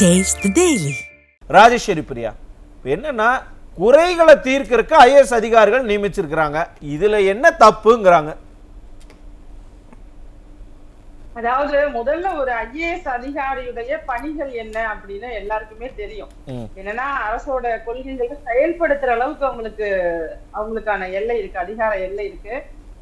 The Daily. Rajeswari Priya என்னன்னா குறைகளை தீர்க்கறதுக்கு IAS அதிகாரிகள் நியமிச்சிருக்கிறாங்க. இதுல என்ன தப்புங்கிறாங்க. அதாவது முதல்ல ஒரு ஐஏஎஸ் அதிகாரியுடைய பணிகள் என்ன அப்படின்னு எல்லாருக்குமே தெரியும். என்னன்னா அரசோட கொள்கைகளை செயல்படுத்துற அளவுக்கு அவங்களுக்கு அவங்களுக்கான எல்லை இருக்கு அதிகார எல்லை இருக்கு.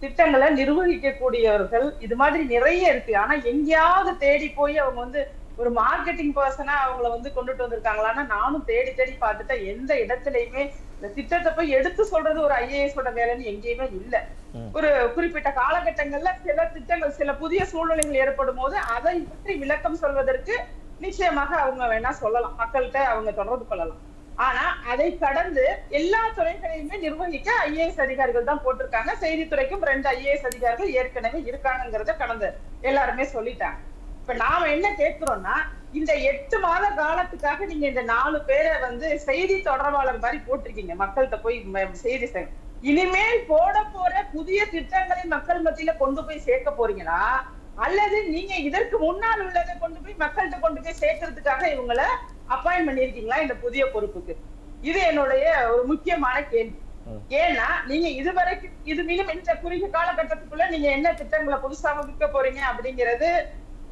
திட்டங்களை நிர்வகிக்க கூடியவர்கள் இது மாதிரி நிறைய இருக்கு. ஆனா எங்கேயாவது தேடி போய் அவங்க வந்து ஒரு மார்க்கெட்டிங் பர்சனா அவங்கள வந்து கொண்டுட்டு வந்திருக்காங்களான்னா நானும் தேடி தேடி பார்த்துட்டேன். எந்த இடத்துலயுமே இந்த திட்டத்தை போய் எடுத்து சொல்றது ஒரு ஐஏஎஸ் ஓட வேலைன்னு எங்கேயுமே இல்ல. ஒரு குறிப்பிட்ட காலகட்டங்கள்ல சில திட்டங்கள் சில புதிய சூழ்நிலைகள் ஏற்படும் போது அதை பற்றி விளக்கம் சொல்வதற்கு நிச்சயமாக அவங்க வேணா சொல்லலாம். மக்கள்கிட்ட அவங்க தொடர்பு கொள்ளலாம். ஆனா அதை கடந்து எல்லா துறைகளையுமே நிர்வகிக்க ஐஏஎஸ் அதிகாரிகள் தான் போட்டிருக்காங்க. செய்தித்துறைக்கும் ரெண்டு ஐஏஎஸ் அதிகாரிகள் ஏற்கனவே இருக்காங்கிறத கடந்த எல்லாருமே சொல்லிட்டாங்க. இப்ப நாம என்ன கேட்கிறோம்னா இந்த எட்டு மாத காலத்துக்காக நீங்க இந்த நாலு பேரை வந்து செய்தி தொடர்பாளர் மாதிரி போட்டிருக்கீங்க. மக்கள்கிட்ட போய் செய்தி இனிமேல் போட போற புதிய திட்டங்களை மக்கள் மத்தியில கொண்டு போய் சேர்க்க போறீங்களா? அல்லது நீங்க இதற்கு முன்னால் உள்ளதை கொண்டு போய் மக்கள்கிட்ட கொண்டு போய் சேர்க்கறதுக்காக இவங்கள அப்பாயின் பண்ணிருக்கீங்களா இந்த புதிய பொறுப்புக்கு? இது என்னுடைய ஒரு முக்கியமான கேள்வி. ஏன்னா நீங்க இதுவரைக்கும் இது மீண்டும் இந்த குறுகிய காலகட்டத்துக்குள்ள நீங்க என்ன திட்டங்களை புதுசா வகுக்க போறீங்க அப்படிங்கிறது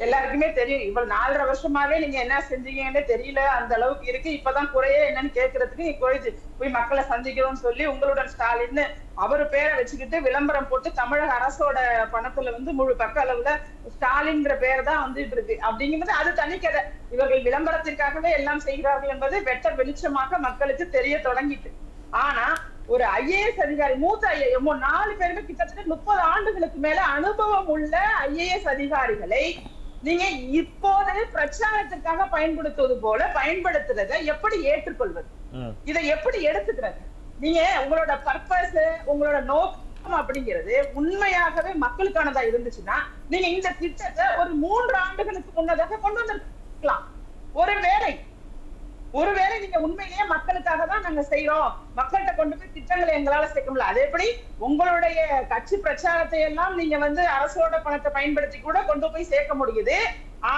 எல்லாருக்குமே தெரியும். இவ்வளவு நாலரை வருஷமாவே நீங்க என்ன செஞ்சீங்கன்னு தெரியல. அந்த அளவுக்கு இருக்கு. இப்பதான் குறையே என்னன்னு கேட்கறதுக்கு குறைஞ்சு போய் மக்களை சந்திக்கிறோம்னு சொல்லி உங்களுடன் ஸ்டாலின் அவர் பேரை வச்சுக்கிட்டு விளம்பரம் போட்டு தமிழக அரசோட பணத்துல வந்து முழு பக்க அளவுல ஸ்டாலின்ங்கிற பேர் தான் வந்துட்டு இருக்கு. அப்படிங்கும்போது அது தனிக்கதை இவர்கள் விளம்பரத்திற்காகவே எல்லாம் செய்கிறார்கள் என்பது வெட்ட வெளிச்சமாக மக்களுக்கு தெரிய தொடங்கிட்டு. ஆனா ஒரு ஐஏஎஸ் அதிகாரி மூத்த ஐஏஎஸ் நாலு பேருமே கிட்டத்தட்ட முப்பது ஆண்டுகளுக்கு மேல அனுபவம் உள்ள ஐஏஎஸ் அதிகாரிகளை நீங்க இப்போது பிரச்சாரத்திற்காக பயன்படுத்துவது போல பயன்படுத்துறதை எப்படி ஏற்றுக்கொள்வது. இதை எப்படி எடுத்துக்கிறது? நீங்க உங்களோட பர்பஸ் உங்களோட நோக்கம் அப்படிங்கிறது உண்மையாகவே மக்களுக்கானதா இருந்துச்சுன்னா நீங்க இந்த திட்டத்தை ஒரு மூன்று ஆண்டுகளுக்கு முன்னதாக கொண்டு வந்திருக்கலாம். ஒருவேளை ஒருவேளை நீங்க உண்மையிலேயே மக்களுக்காக தான் நாங்க செய்யறோம் மக்கள்கிட்ட கொண்டு போய் திட்டங்களை எங்களால சேர்க்க முடியல. அதே எப்படி உங்களுடைய கட்சி பிரச்சாரத்தை எல்லாம் நீங்க வந்து அரசோட பணத்தை பயன்படுத்தி கூட கொண்டு போய் சேர்க்க முடியுது.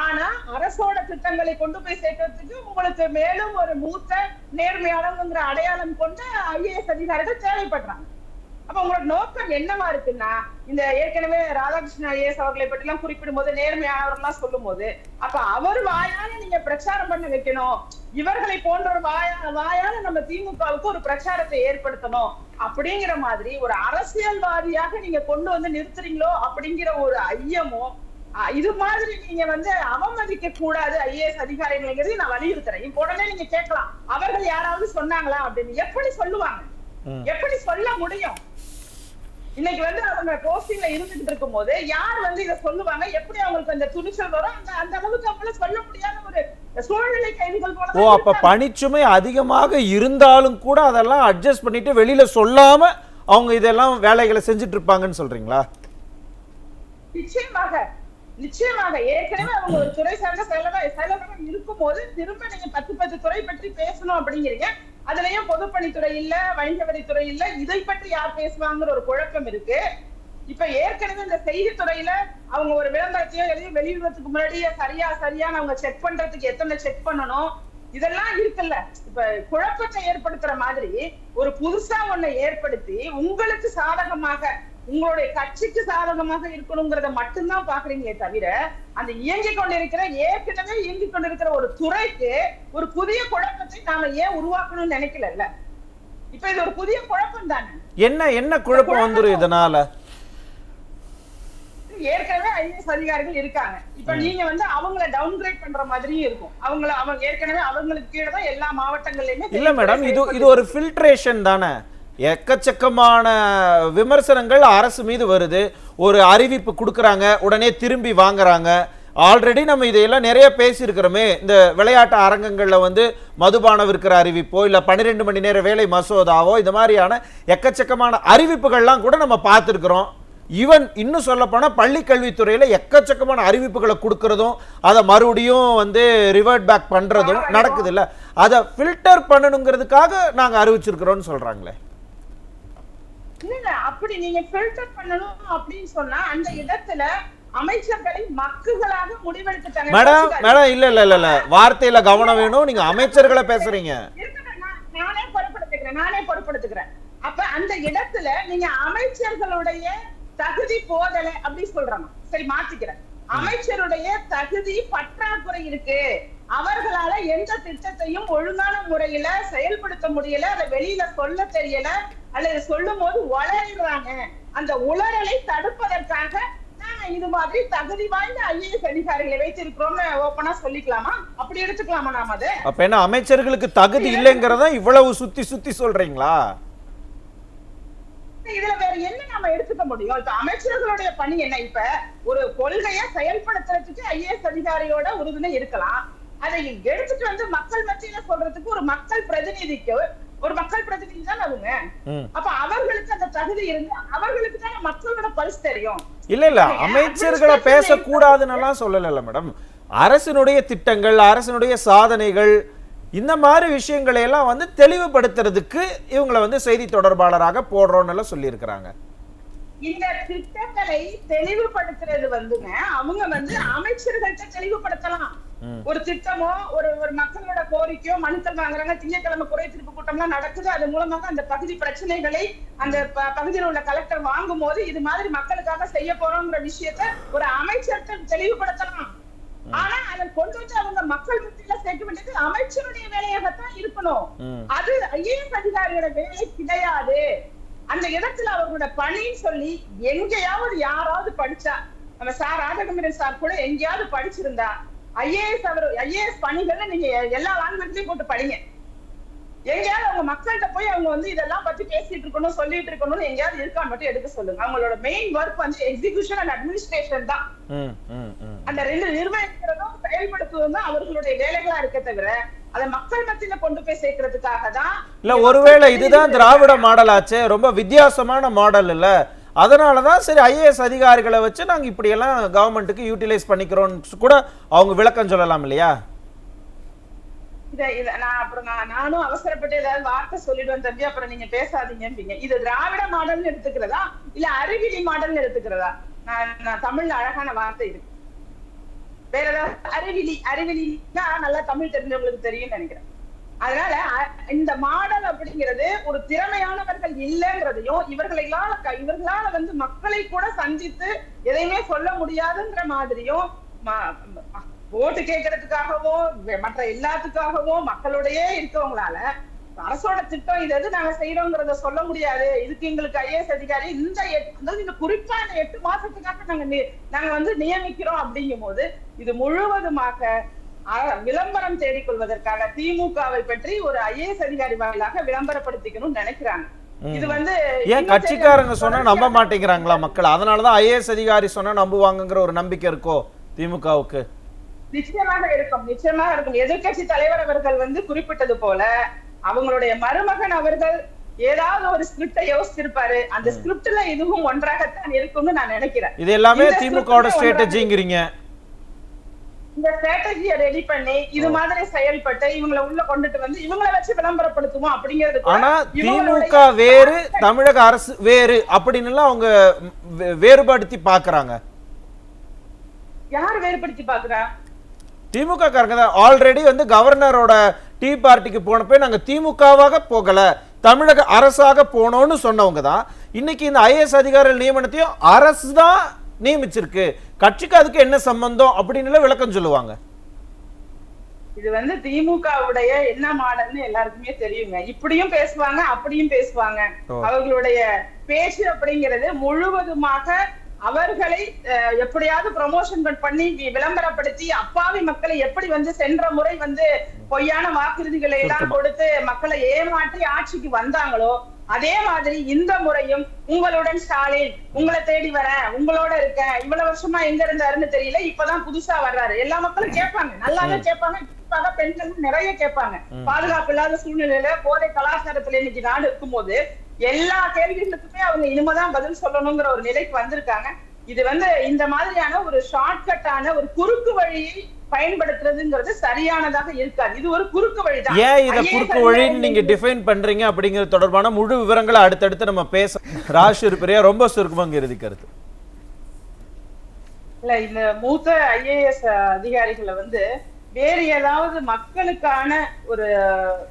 ஆனா அரசோட திட்டங்களை கொண்டு போய் சேர்க்கறதுக்கு உங்களுக்கு மேலும் ஒரு மூத்த நேர்மையாளங்கிற அடையாளம் கொண்ட ஐஏஎஸ் அதிகாரிகள் தேவைப்படுறாங்க. அப்ப உங்களோட நோக்கம் என்னவா இருக்குன்னா இந்த ஏற்கனவே ராதாகிருஷ்ணன் ஐஏஎஸ் அவர்களை பற்றி எல்லாம் குறிப்பிடும் போது நேர்மையானவர்லாம் சொல்லும் போது அப்ப அவர் வாயால நீங்க பிரச்சாரம் பண்ண வைக்கணும். இவர்களை போன்ற ஒரு வாயா வாயால நம்ம திமுகவுக்கு ஒரு பிரச்சாரத்தை ஏற்படுத்தணும். அப்படிங்கிற மாதிரி ஒரு அரசியல்வாதியாக நீங்க கொண்டு வந்து நிறுத்துறீங்களோ அப்படிங்கிற ஒரு ஐயமும் அஹ், இது மாதிரி நீங்க வந்து அவமதிக்க கூடாது ஐஏஎஸ் அதிகாரிகள்ங்கிறது நான் வலியுறுத்துறேன். இப்ப உடனே நீங்க கேட்கலாம். அவர்கள் யாராவது சொன்னாங்களா அப்படின்னு. எப்படி சொல்லுவாங்க. எப்படி சொல்ல முடியும்? இன்னைக்கு வந்து அவங்க போஸ்டிங்ல இருந்துட்டு இருக்கும் போது யார் வந்து இத சொல்லுவாங்க? எப்படி அவங்களுக்கு அந்த துணிச்சல் வரும்? அந்த அந்த அளவுக்கு அவங்கள சொல்ல முடியாத ஒரு சூழ்நிலை கைதிகள் போல ஓ அப்ப பணிச்சுமை அதிகமாக இருந்தாலும் கூட அதெல்லாம் அட்ஜஸ்ட் பண்ணிட்டு வெளியில சொல்லாம அவங்க இதெல்லாம் வேலைகளை செஞ்சுட்டு இருப்பாங்கன்னு சொல்றீங்களா? நிச்சயமாக. நிச்சயமாக. ஏற்கனவே அவங்க ஒரு துறை சார்ந்த செலவ செலவகம் இருக்கும் போது திரும்ப நீங்க பத்து பத்து துறை பற்றி பேசணும் அப்படிங்கிறீங்க. அதுலயும் பொதுப்பணித்துறை இல்ல வணிகவரித்துறை இல்ல இதை பற்றி யார் பேசுவாங்கிற ஒரு குழப்பம் இருக்கு. இப்ப ஏற்கனவே இந்த செய்தித்துறையில அவங்க ஒரு விளம்பரத்தையோ எதையும் வெளியிடுறதுக்கு முன்னாடியே சரியா சரியான அவங்க செக் பண்றதுக்கு எத்தனை செக் பண்ணணும்? இதெல்லாம் இருக்குல்ல. இப்ப குழப்பத்தை ஏற்படுத்துற மாதிரி ஒரு புதுசா ஒண்ணை ஏற்படுத்தி உங்களுக்கு சாதகமாக உங்களுடைய கட்சிக்கு சாதகமாக இருக்கணுங்கிறத மட்டும்தான் பாக்குறீங்களே தவிர அந்த இயங்கிக் கொண்டிருக்கிற ஏற்கனவே இயங்கிக் கொண்டிருக்கிற ஒரு துறைக்கு ஒரு புதிய குழப்பத்தை நாம ஏன் உருவாக்கணும்னு நினைக்கல இப்ப இது ஒரு புதிய குழப்பம் தானே? என்ன என்ன குழப்பம் வந்துரும் இதனால? ஏற்கனவே ஐஏஎஸ் அதிகாரிகள் இருக்காங்க. இப்ப நீங்க வந்து அவங்கள டவுன்கிரேட் பண்ற மாதிரியும் இருக்கும். அவங்கள அவங்க ஏற்கனவே அவங்களுக்கு கீழே தான் எல்லா மாவட்டங்கள்லயுமே இல்ல மேடம் இது இது ஒரு ஃபில்ட்ரேஷன் தானே? எக்கச்சக்கமான விமர்சனங்கள் அரசு மீது வருது. ஒரு அறிவிப்பு கொடுக்குறாங்க உடனே திரும்பி வாங்குறாங்க. ஆல்ரெடி நம்ம இதையெல்லாம் நிறைய பேசியிருக்கிறோமே. இந்த விளையாட்டு அரங்கங்களில் வந்து மதுபானம் விற்கிற அறிவிப்போ இல்லை பன்னிரெண்டு மணி நேர வேலை மசோதாவோ இந்த மாதிரியான எக்கச்சக்கமான அறிவிப்புகள்லாம் கூட நம்ம பார்த்துருக்குறோம். ஈவன் இன்னும் சொல்லப்போனால் பள்ளி கல்வித்துறையில் எக்கச்சக்கமான அறிவிப்புகளை கொடுக்கறதும் அதை மறுபடியும் வந்து ரிவர்ட் பேக் பண்ணுறதும் நடக்குது இல்லை அதை ஃபில்டர் பண்ணணுங்கிறதுக்காக நாங்கள் அறிவிச்சிருக்கிறோன்னு சொல்கிறாங்களே இல்ல அப்படி நீங்க ஃபில்டர் பண்ணணும் அப்படின்னு சொன்னா அந்த இடத்துல அமைச்சர்களை மக்குகளாக முடிவெடுத்துட்டாங்க. மேடம். மேடம் இல்ல இல்ல இல்ல இல்ல. வார்த்தையில கவனம் வேணும். நீங்க அமைச்சர்களை பேசுறீங்க. நான் பொறுப்படுத்துக்கிறேன் நானே பொறுப்படுத்துக்கிறேன் அப்ப அந்த இடத்துல நீங்க அமைச்சர்களுடைய தகுதி போதலை அப்படி சொல்றாங்க சரி மாத்திக்கிறேன். அமைச்சருடைய தகுதி பற்றாக்குறை இருக்கு. அவர்களால எந்த திட்டத்தையும் ஒழுங்கான முறையில செயல்படுத்த முடியல. அதை வெளியில சொல்ல தெரியல. அல்லது சொல்லும் போது உளறிடுறாங்க அந்த உளறலை தடுப்பதற்காக நாங்க இது மாதிரி தகுதி வாய்ந்த ஐஏஎஸ் அதிகாரிகளை வைத்திருக்கிறோம்னு ஓப்பனா சொல்லிக்கலாமா? அப்படி எடுத்துக்கலாமா நாம அதை? அப்ப என்ன அமைச்சர்களுக்கு தகுதி இல்லைங்கிறத இவ்வளவு சுத்தி சுத்தி சொல்றீங்களா? இதுல வேற என்ன நாம எடுத்துக்க முடியும்? இப்ப அமைச்சர்களுடைய பணி என்ன? இப்ப ஒரு கொள்கையை செயல்படுத்துறதுக்கு ஐஏஎஸ் அதிகாரியோட உறுதுணை இருக்கலாம். அதை எடுத்துட்டு வந்து மக்கள் மத்தியில சொல்றதுக்கு ஒரு மக்கள் பிரதிநிதிக்கு ஒரு மக்கள் பிரதிநிதி தான் அவங்க. அப்ப அவர்களுக்கு அந்த தகுதி இருந்து அவர்களுக்கு தான் மக்களோட பல்ஸ் தெரியும். இல்ல இல்ல. அமைச்சர்களை பேசக்கூடாதுன்னெல்லாம் சொல்லல மேடம் அரசினுடைய திட்டங்கள் அரசினுடைய சாதனைகள் இந்த மாதிரி விஷயங்களை எல்லாம் வந்து தெளிவுபடுத்துறதுக்கு இவங்களை வந்து செய்தி தொடர்பாளராக போடுறோம்னு எல்லாம் சொல்லியிருக்கிறாங்க. இந்த திட்டங்களை தெளிவுபடுத்துறது வந்துங்க அவங்க வந்து அமைச்சர்கள்ட்ட தெளிவுபடுத்தலாம். ஒரு திட்டமோ ஒரு ஒரு மக்களோட கோரிக்கையோ மனுக்கள் வாங்குறாங்க திங்கட்கிழமை குறை தீர்ப்பு கூட்டம்லாம் நடக்குது. அது மூலமாக அந்த பகுதி பிரச்சனைகளை அந்த பகுதியில் உள்ள கலெக்டர் வாங்கும் போது இது மாதிரி மக்களுக்காக செய்ய போறோங்கிற விஷயத்த ஒரு அமைச்சர்கிட்ட தெளிவுபடுத்தலாம். ஆனா அதை கொண்டு வந்து அவங்க மக்கள் மத்தியில சேர்க்க வேண்டியது அமைச்சருடைய வேலையாகத்தான் இருக்கணும். அது ஐஏஎஸ் அதிகாரியோட வேலை கிடையாது. அந்த இடத்துல அவர்களோட பணின்னு சொல்லி எங்கேயாவது யாராவது படிச்சா நம்ம சார் ராஜகம்பீரன் சார் கூட எங்கேயாவது படிச்சிருந்தா ஐஏஎஸ் அவர் ஐஏஎஸ் பணிகள்ல நீங்க எல்லா லாங்குவேஜ்லயும் போட்டு படிங்க. எங்கேயாவது அவங்க மக்கள்கிட்ட போய் அவங்க வந்து இதெல்லாம் பத்தி பேசிட்டு இருக்கணும் சொல்லிட்டு இருக்கணும்னு எங்கேயாவது இருக்கான்னு மட்டும் எடுக்க சொல்லுங்க. அவங்களோட மெயின் ஒர்க் வந்து எக்ஸிகியூஷன் அண்ட் அட்மினிஸ்ட்ரேஷன் தான். அந்த ரெண்டு நிர்வகிக்கிறதும் செயல்படுத்துவதும் அவர்களுடைய வேலைகளா இருக்க தவிர அதை மக்கள் மத்தியில கொண்டு போய் சேர்க்கறதுக்காக தான் இல்ல ஒருவேளை இதுதான் திராவிட மாடல் ஆச்சே ரொம்ப வித்தியாசமான மாடல் இல்ல. அதனால தான் சரி ஐஏஎஸ் அதிகாரிகளை வச்சு நாங்க இப்படியெல்லாம் கவர்மெண்ட்டுக்கு யூட்டிலைஸ் பண்ணிக்கிறோம்னு கூட அவங்க விளக்கம் சொல்லலாம் இல்லையா? இத நான் அப்புறம் நான் நானும் அவசரப்பட்டு ஏதாவது வார்த்தை சொல்லிடுவேன் தம்பி அப்புறம் நீங்க பேசாதீங்க இது திராவிட மாடல்னு எடுத்துக்கிறதா? இல்ல அறிவியலி மாடல்னு எடுத்துக்கிறதா? நான் நான் தமிழ்ல அழகான வார்த்தை இருக்கு வேற ஏதாவது அறிவிலி அறிவிலின்னா நல்லா தமிழ் தெரிஞ்சவங்களுக்கு தெரியும்னு நினைக்கிறேன். அதனால இந்த மாடல் அப்படிங்கிறது ஒரு திறமையானவர்கள் இல்லைங்கிறதையும் இவர்களால இவர்களால வந்து மக்களை கூட சந்தித்து எதையுமே சொல்ல முடியாதுங்கிற மாதிரியும் ஓட்டு கேட்கறதுக்காகவோ மற்ற எல்லாத்துக்காகவோ மக்களுடைய இருக்கவங்களால அரசோட திட்டம் இது எது நாங்க செய்யறோங்கிறத சொல்ல முடியாது. இதுக்கு எங்களுக்கு ஐஏஎஸ் அதிகாரி இந்த எட்- அதாவது இந்த குறிப்பா இந்த எட்டு மாசத்துக்காக நாங்க நி- நாங்க வந்து நியமிக்கிறோம் அப்படிங்கும் போது இது முழுவதுமாக விளம்பரம் தேடிக்கொள்வதற்காக திமுகவை பற்றி ஒரு ஐஏஎஸ் அதிகாரி வாயிலாக விளம்பரப்படுத்திக்கணும்னு நினைக்கிறாங்க. இது வந்து ஏன் கட்சிக்காரங்க. சொன்னா நம்ப மாட்டேங்கிறாங்களா மக்கள்? அதனாலதான் ஐஏஎஸ் அதிகாரி சொன்னா நம்புவாங்கங்கிற ஒரு நம்பிக்கை இருக்கோ திமுகவுக்கு? நிச்சயமாக இருக்கும் நிச்சயமாக இருக்கும். எதிர்க்கட்சி தலைவர் அவர்கள் வந்து குறிப்பிட்டது போல அவங்களுடைய மருமகன் அவர்கள் ஏதாவது ஒரு ஸ்கிரிப்டை யோசிச்சிருப்பாரு. அந்த ஸ்கிரிப்ட்ல இதுவும் ஒன்றாகத்தான் இருக்கும்னு நான் நினைக்கிறேன். இது எல்லாமே script ஸ்ட்ராட்டஜிங்கிறீங்க இந்த ஸ்ட்ராட்டஜியை ரெடி பண்ணி இது மாதிரி செயல்பட்டு இவங்களை உள்ள கொண்டுட்டு வந்து இவங்களை வச்சு விளம்பரப்படுத்துவோம் அப்படிங்கிறது ஆனா திமுக வேறு தமிழக அரசு வேறு அப்படின்னு அவங்க வேறுபடுத்தி பாக்குறாங்க யார் வேறுபடுத்தி பாக்குறா திமுக காரங்க தான். ஆல்ரெடி வந்து கவர்னரோட டீ பார்ட்டிக்கு போனப்போ நாங்க திமுகவாக போகல தமிழக அரசாக போனோம்னு சொன்னவங்க தான். இன்னைக்கு இந்த ஐஏஎஸ் அதிகாரிகள் நியமனத்தையும் அரசு தான் நியமிச்சிருக்கு. கட்சிக்கு அதுக்கு என்ன சம்பந்தம் அப்படின்னு விளக்கம் சொல்லுவாங்க. இது வந்து திமுகவுடைய என்ன மாடல்னு எல்லாருக்குமே தெரியுங்க. இப்படியும் பேசுவாங்க அப்படியும் பேசுவாங்க. அவர்களுடைய பேச்சு அப்படிங்கிறது முழுவதுமாக அவர்களை எப்படியாவது ப்ரமோஷன் பண்ணி விளம்பரப்படுத்தி அப்பாவி மக்களை எப்படி வந்து சென்ற முறை வந்து பொய்யான வாக்குறுதிகளை எல்லாம் கொடுத்து மக்களை ஏமாற்றி ஆட்சிக்கு வந்தாங்களோ அதே மாதிரி இந்த முறையும் உங்களுடன் ஸ்டாலின் உங்களை தேடி வரேன் உங்களோட இருக்கேன் இவ்வளவு வருஷமா எங்க இருந்தாருன்னு தெரியல இப்பதான் புதுசா வர்றாரு. எல்லா மக்களும் கேட்பாங்க. நல்லாவே கேட்பாங்க. குறிப்பாக பெண்கள் நிறைய கேட்பாங்க. பாதுகாப்பு இல்லாத சூழ்நிலையில போதை கலாச்சாரத்துல இன்னைக்கு நாடு இருக்கும்போது எல்லா கேள்விகளுக்குமே அவங்க இனிமேதான் பதில் சொல்லணுங்கிற ஒரு நிலைக்கு வந்திருக்காங்க. இது வந்து இந்த மாதிரியான ஒரு ஷார்ட்கட்டான ஒரு குறுக்கு வழியை பயன்படுத்துறதுங்கிறது சரியானதாக இருக்காது. இது ஒரு குறுக்கு வழிதான். ஏன் இத குறுக்கு வழின்னு நீங்க டிஃபைன் பண்றீங்க அப்படிங்கிறது தொடர்பான முழு விவரங்களை அடுத்தடுத்து நம்ம பேச ராஷ் பெரியா ரொம்ப சுருக்கமாக இறுதி கருத்து. இல்ல இந்த மூத்த ஐஏஎஸ் அதிகாரிகளை வந்து வேறு ஏதாவது மக்களுக்கான ஒரு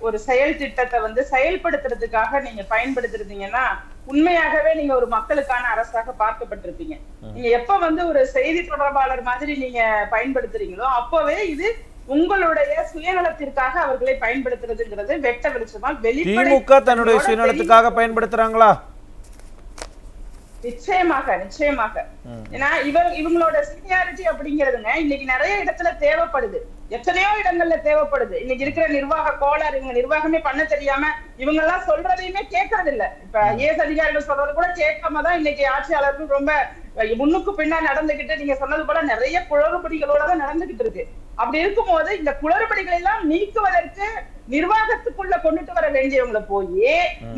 ஒரு செயல் திட்டத்தை வந்து செயல்படுத்துறதுக்காக நீங்க பயன்படுத்திருந்தீங்கன்னா உண்மையாகவே நீங்க ஒரு மக்களுக்கான அரசாக பார்க்கப்பட்டிருப்பீங்க. நீங்க எப்ப வந்து ஒரு செய்தி தொடர்பாளர் மாதிரி நீங்க பயன்படுத்துறீங்களோ அப்பவே இது உங்களுடைய சுயநலத்திற்காக அவர்களை பயன்படுத்துறதுங்கிறது வெட்ட வெளிச்சமா வெளிப்படை திமுக தன்னுடைய சுயநலத்துக்காக பயன்படுத்துறாங்களா? நிச்சயமாக நிச்சயமாக. ஏன்னா இவங்க இவங்களோட சீனியாரிட்டி அப்படிங்கிறதுங்க இன்னைக்கு நிறைய இடத்துல தேவைப்படுது. எத்தனையோ இடங்கள்ல தேவைப்படுது. இன்னைக்கு இருக்கிற நிர்வாக கோளாறு இவங்க நிர்வாகமே பண்ண தெரியாம இவங்க எல்லாம் சொல்றதையுமே கேட்கறது இல்ல இப்ப ஏஸ் அதிகாரிகள் சொல்றது கூட கேட்காம தான் இன்னைக்கு ஆட்சியாளர்கள் ரொம்ப முன்னுக்கு பின்னா நடந்துகிட்டு நீங்க சொன்னது போல நிறைய குளறுபடிகளோட தான் நடந்துகிட்டு இருக்கு. அப்படி இருக்கும்போது இந்த குளறுபடிகளை எல்லாம் நீக்குவதற்கு நிர்வாகத்துக்குள்ள கொண்டுட்டு வர வேண்டியவங்களை போய்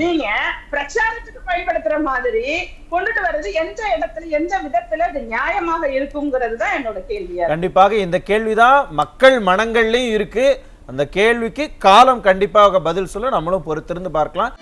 நீங்க பிரச்சாரத்துக்கு பயன்படுத்துற மாதிரி கொண்டுட்டு வர்றது எந்த இடத்துல எந்த விதத்துல அது நியாயமாக இருக்குங்கிறது தான் என்னோட கேள்வியா கண்டிப்பாக இந்த கேள்விதான் மக்கள் மனங்கள்லயும் இருக்கு. அந்த கேள்விக்கு காலம் கண்டிப்பாக பதில் சொல்ல நம்மளும் பொறுத்திருந்து பார்க்கலாம்.